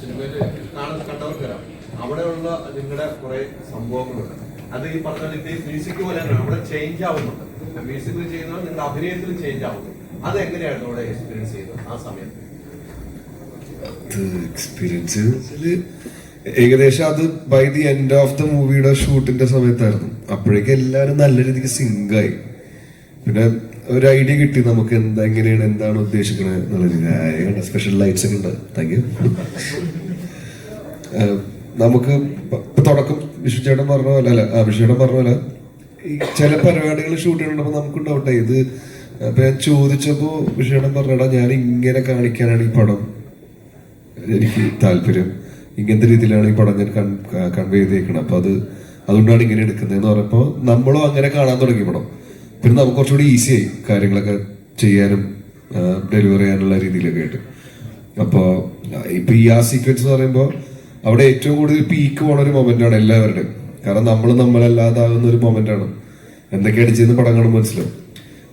സിനിമയിൽ കാണുന്ന കണ്ടവർക്ക് വരാം. അവിടെയുള്ള നിങ്ങളുടെ കുറെ സംഭവങ്ങളുണ്ട്. അത് ഈ പറഞ്ഞ മ്യൂസിക് പോലെ അവിടെ ചേഞ്ച് ആവുന്നുണ്ട്. മ്യൂസിക് ചെയ്യുന്നത് നിങ്ങളുടെ അഭിനയത്തിൽ ചേഞ്ച് ആവുന്നു. അത് എങ്ങനെയായിരുന്നു അവിടെ എക്സ്പീരിയൻസ് ചെയ്തത് ആ സമയത്ത്? എക്സ്പീരിയൻസ് ഏകദേശം അത് by the end of the മൂവിയുടെ ഷൂട്ടിന്റെ സമയത്തായിരുന്നു. അപ്പോഴേക്കും എല്ലാവരും നല്ല രീതിക്ക് സിങ്കായി പിന്നെ ഒരു ഐഡിയ കിട്ടി നമുക്ക് എന്താ എങ്ങനെയാണ് എന്താണ് ഉദ്ദേശിക്കുന്നത് എന്നുള്ളത്. സ്പെഷ്യൽ ലൈറ്റ്സ് ഒക്കെ ഉണ്ട്. താങ്ക് യു നമുക്ക് തുടക്കം വിഷ്ണുചേട്ടൻ പറഞ്ഞ പോലെ അല്ല ആ വിഷ്ണുചേട്ടൻ പറഞ്ഞ പോലെ ഈ ചില പരിപാടികൾ ഷൂട്ട് ചെയ്യണപ്പോൾ നമുക്ക് ഡൗട്ടായി ഇത് അപ്പൊ ഞാൻ ചോദിച്ചപ്പോ വിഷ്ണുചേട്ടൻ പറഞ്ഞടാ ഞാൻ ഇങ്ങനെ കാണിക്കാനാണ് ഈ പടം. എനിക്ക് താല്പര്യം. ഇങ്ങനത്തെ രീതിയിലാണ് ഈ പടം ഞാൻ കൺവേ ചെയ്തേക്കണം അപ്പൊ അത് അതുകൊണ്ടാണ് ഇങ്ങനെ എടുക്കുന്നത് എന്ന് പറയുമ്പോൾ നമ്മളും അങ്ങനെ കാണാൻ തുടങ്ങി പടം. പിന്നെ നമുക്ക് കുറച്ചുകൂടി ഈസി ആയി കാര്യങ്ങളൊക്കെ ചെയ്യാനും ഡെലിവറി ചെയ്യാനുള്ള രീതിയിലൊക്കെ ആയിട്ട്. അപ്പോ ഇപ്പൊ ഈ ആ സീക്വൻസ് എന്ന് പറയുമ്പോൾ അവിടെ ഏറ്റവും കൂടുതൽ പീക്ക് പോണ ഒരു മൊമെന്റ് ആണ് എല്ലാവരുടെയും. കാരണം നമ്മൾ നമ്മളല്ലാതാകുന്ന ഒരു മൊമെന്റ് ആണ്. എന്തൊക്കെയാണ് ചെയ്യുന്ന പടം കാണുമ്പോൾ മനസ്സിലാവും.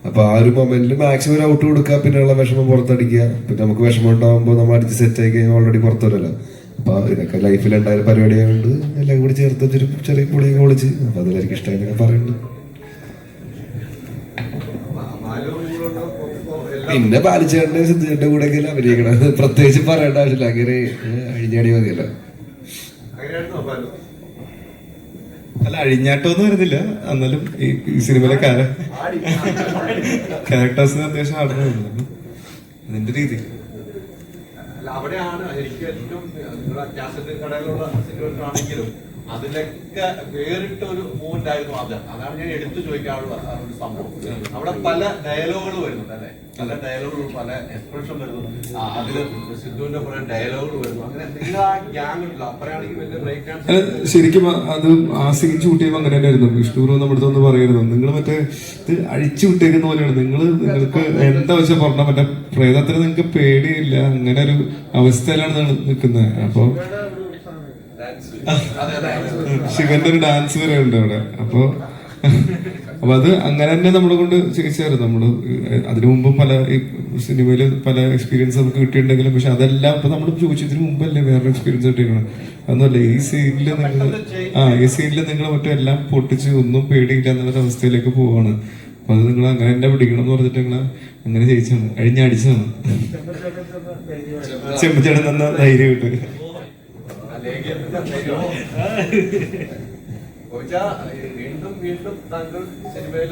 അപ്പൊ ആ ഒരു മൊമെന്റിൽ മാക്സിമം ഔട്ട് കൊടുക്കുക പിന്നെയുള്ള വിഷമം പുറത്തടിക്കുക. പിന്നെ നമുക്ക് വിഷമം ഉണ്ടാകുമ്പോൾ നമ്മൾ അടിച്ച് സെറ്റ് ആയി കഴിഞ്ഞാൽ ഓൾറെഡി പുറത്തു വരല്ലോ അപ്പൊ ഇതൊക്കെ ലൈഫിൽ ഉണ്ടായ പരിപാടിയായതുകൊണ്ട് എല്ലാം കൂടി ചേർത്ത് ചെറിയ പൊളിയൊക്കെ വിളിച്ച് അപ്പൊ അതിലെനിക്ക് ഇഷ്ടമായി പറയുന്നുണ്ട് പിന്നെ പാലിച്ചേട്ടന്റെ സിദ്ധുചേട്ടന്റെ കൂടെ ഒക്കെ അഭിനയിക്കണം പ്രത്യേകിച്ച് പറയേണ്ട ആവശ്യമില്ല. അങ്ങനെ അഴിഞ്ഞാടി മതിയല്ലോ. അല്ല അഴിഞ്ഞാട്ടമൊന്നും വരുന്നില്ല. എന്നാലും ഈ സിനിമയിലെ ക്യാരക്ടേഴ്സിന് അത്യാവശ്യം ആടുന്നു അതിന്റെ രീതി. അല്ല അവിടെയാണ് എനിക്ക് ഏറ്റവും നിങ്ങളുടെ കാസറ്റ് കടയിലുള്ള സിനിമകൾ ആണെങ്കിലും അതിലൊക്കെ വേറിട്ട ഒരു മൂവ്മെന്റ് ആയിരുന്നു അത്. അതാണ് ഞാൻ എടുത്തു ചോദിക്കാനുള്ള ഒരു സംഭവം. അവിടെ പല ഡയലോഗുകൾ വരുന്നുണ്ട് അല്ലെ? പല ഡയലോഗുകളും പല എക്സ്പ്രഷൻ വരുന്നു. അതിൽ സിദ്ധുവിന്റെ കുറെ ഡയലോഗുകൾ വരുന്നു. അങ്ങനെ എന്തെങ്കിലും ആ ഗ്യാങ് ഉണ്ടല്ലോ. അപ്പറയാണെങ്കിൽ വലിയ ബ്രേക്ക് ശരിക്കും അത് ആസ്വദിച്ചു ചെയ്യുമ്പോൾ അങ്ങനെ തന്നെയായിരുന്നു. വിഷ്ണുപൂർവം നമ്മുടെ അടുത്തൊന്ന് പറയരുത്. നിങ്ങൾ മറ്റേ ഇത് അഴിച്ചു വിട്ടേക്കുന്ന പോലെയാണ്. നിങ്ങൾ നിങ്ങൾക്ക് എന്താ വെച്ചാൽ പറഞ്ഞ മറ്റേ പ്രേതത്തിന് നിങ്ങൾക്ക് പേടിയില്ല. അങ്ങനെ ഒരു അവസ്ഥയിലാണ് നിങ്ങൾ നിൽക്കുന്നത്. അപ്പൊ അതെ അതെ ശിവന്റെ ഒരു ഡാൻസ് വരെ ഉണ്ട് അവിടെ. അപ്പൊ അപ്പൊ അത് അങ്ങനെ തന്നെ നമ്മളെ കൊണ്ട് ചികിത്സയായിരുന്നു. നമ്മൾ അതിനു മുമ്പ് പല സിനിമയിൽ പല എക്സ്പീരിയൻസ് നമുക്ക് കിട്ടിയിട്ടുണ്ടെങ്കിലും പക്ഷെ അതെല്ലാം ഇപ്പൊ നമ്മൾ ചോദിച്ചതിന് മുമ്പല്ലേ വേറൊരു എക്സ്പീരിയൻസ് കിട്ടിയിരിക്കണം അതൊന്നുമല്ല ഈ സീനിൽ നിങ്ങൾ ആ ഈ സീനിൽ നിങ്ങൾ മറ്റും എല്ലാം പൊട്ടിച്ച് ഒന്നും പേടിയില്ല എന്നുള്ള അവസ്ഥയിലേക്ക് പോവാണ്. അപ്പൊ അത് നിങ്ങൾ അങ്ങനെ എന്നെ പിടിക്കണം എന്ന് പറഞ്ഞിട്ട് നിങ്ങൾ അങ്ങനെ ചേച്ചാണ് കഴിഞ്ഞ അടിച്ചാണ് തന്ന ധൈര്യം കിട്ടും വീണ്ടും വീണ്ടും താങ്കൾ സിനിമയിൽ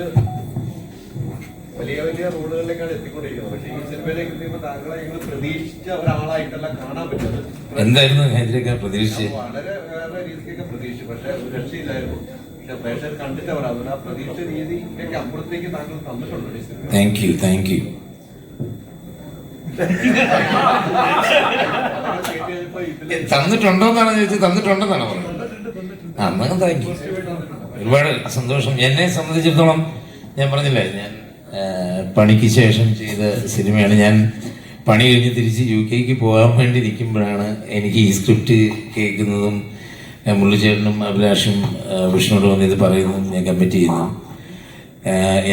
വലിയ വലിയ റോളുകളിലേക്കാണ് എത്തിക്കൊണ്ടിരിക്കുന്നത്. പക്ഷേ ഈ സിനിമയിലേക്ക് എത്തിയപ്പോൾ താങ്കളെ ഞങ്ങൾ പ്രതീക്ഷിച്ച ഒരാളായിട്ടല്ല കാണാൻ പറ്റുന്നത്. എന്തായിരുന്നു ഹൈദരൊക്കെ പ്രതീക്ഷിച്ച് വളരെ വേറെ രീതിക്കൊക്കെ പ്രതീക്ഷിച്ചു പക്ഷെ ഒരു രക്ഷയില്ലായിരുന്നു. പക്ഷെ പ്രേക്ഷകർ കണ്ടിട്ട് അവർ അതുകൊണ്ട് ആ പ്രതീക്ഷ രീതിക്കൊക്കെ അപ്പുറത്തേക്ക് താങ്കൾ തന്നിട്ടുണ്ട് താങ്ക് യു താങ്ക് യു തന്നിട്ടുണ്ടോന്നാണ് ചോദിച്ചത്. തന്നിട്ടുണ്ടെന്നാണ് പറഞ്ഞത്. എന്നാ താങ്ക് ഒരുപാട് സന്തോഷം. എന്നെ സംബന്ധിച്ചിടത്തോളം ഞാൻ പറഞ്ഞില്ലേ ഞാൻ പണിക്ക് ശേഷം ചെയ്ത സിനിമയാണ്. ഞാൻ പണി കഴിഞ്ഞ് തിരിച്ച് യു കെക്ക് പോകാൻ വേണ്ടി നിൽക്കുമ്പോഴാണ് എനിക്ക് ഈ സ്ക്രിപ്റ്റ് കേൾക്കുന്നതും മുള്ളിച്ചേട്ടനും അഭിലാഷും വിഷ്ണുവോട് വന്ന് ഇത് പറയുന്നതും ഞാൻ കമ്മിറ്റ് ചെയ്യുന്നു.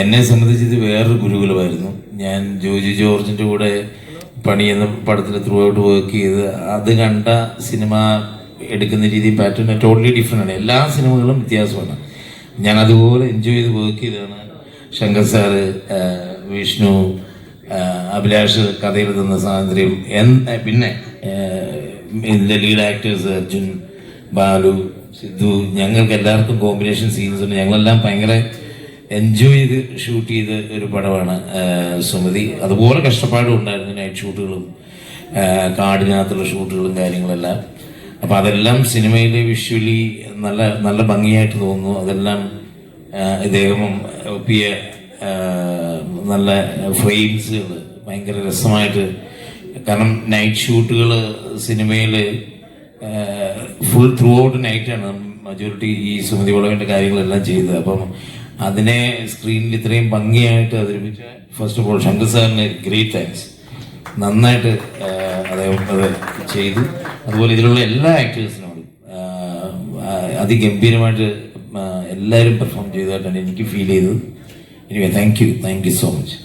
എന്നെ സംബന്ധിച്ച് ഇത് വേറൊരു ഗുരുകുലമായിരുന്നു. ഞാൻ ജോജി ജോർജിന്റെ കൂടെ പണി പടത്തിന് ത്രൂ ഔട്ട് വർക്ക് ചെയ്ത് അത് കണ്ട സിനിമ എടുക്കുന്ന രീതി പാറ്റേൺ ടോട്ടലി ഡിഫറെന്റ് ആണ്. എല്ലാ സിനിമകളും വ്യത്യാസമാണ്. ഞാൻ അതുപോലെ എൻജോയ് ചെയ്ത് വർക്ക് ചെയ്തതാണ്. ശങ്കർ സാറ് വിഷ്ണു അഭിലാഷ് കഥയിൽ തന്ന സ്വാതന്ത്ര്യം. പിന്നെ ഇതിന്റെ ലീഡ് ആക്ടേഴ്സ് അർജുൻ ബാലു സിദ്ധു ഞങ്ങൾക്ക് എല്ലാവർക്കും കോമ്പിനേഷൻ സീൻസ് ഉണ്ട്. ഞങ്ങളെല്ലാം ഭയങ്കര എൻജോയ് ചെയ്ത് ഷൂട്ട് ചെയ്ത ഒരു പടമാണ് സുമതി. അതുപോലെ കഷ്ടപ്പാടും ഉണ്ടായിരുന്നു. നൈറ്റ് ഷൂട്ടുകളും കാടിനകത്തുള്ള ഷൂട്ടുകളും കാര്യങ്ങളെല്ലാം. അപ്പോൾ അതെല്ലാം സിനിമയിൽ വിഷ്വലി നല്ല നല്ല ഭംഗിയായിട്ട് തോന്നുന്നു. അതെല്ലാം ഇദ്ദേഹം ഒപ്പിയ നല്ല ഫ്രെയിംസുകൾ ഭയങ്കര രസമായിട്ട്. കാരണം നൈറ്റ് ഷൂട്ടുകൾ സിനിമയിൽ ഫുൾ ത്രൂ ഔട്ട് നൈറ്റാണ് മജോറിറ്റി ഈ സുമതി വളവിന്റെ കാര്യങ്ങളെല്ലാം ചെയ്തത്. അപ്പം അതിനെ സ്ക്രീനിൽ ഇത്രയും ഭംഗിയായിട്ട് അവതരിപ്പിച്ച ഫസ്റ്റ് ഓഫ് ഓൾ ശങ്കർ സാറിന് ഗ്രേറ്റ് താങ്ക്സ് നന്നായിട്ട് അദ്ദേഹം അത് ചെയ്തു. അതുപോലെ ഇതിലുള്ള എല്ലാ ആക്ടേഴ്സിനോടും അതിഗംഭീരമായിട്ട് എല്ലാവരും പെർഫോം ചെയ്തതായിട്ടാണ് എനിക്ക് ഫീൽ ചെയ്തത്. Anyway thank you thank you so much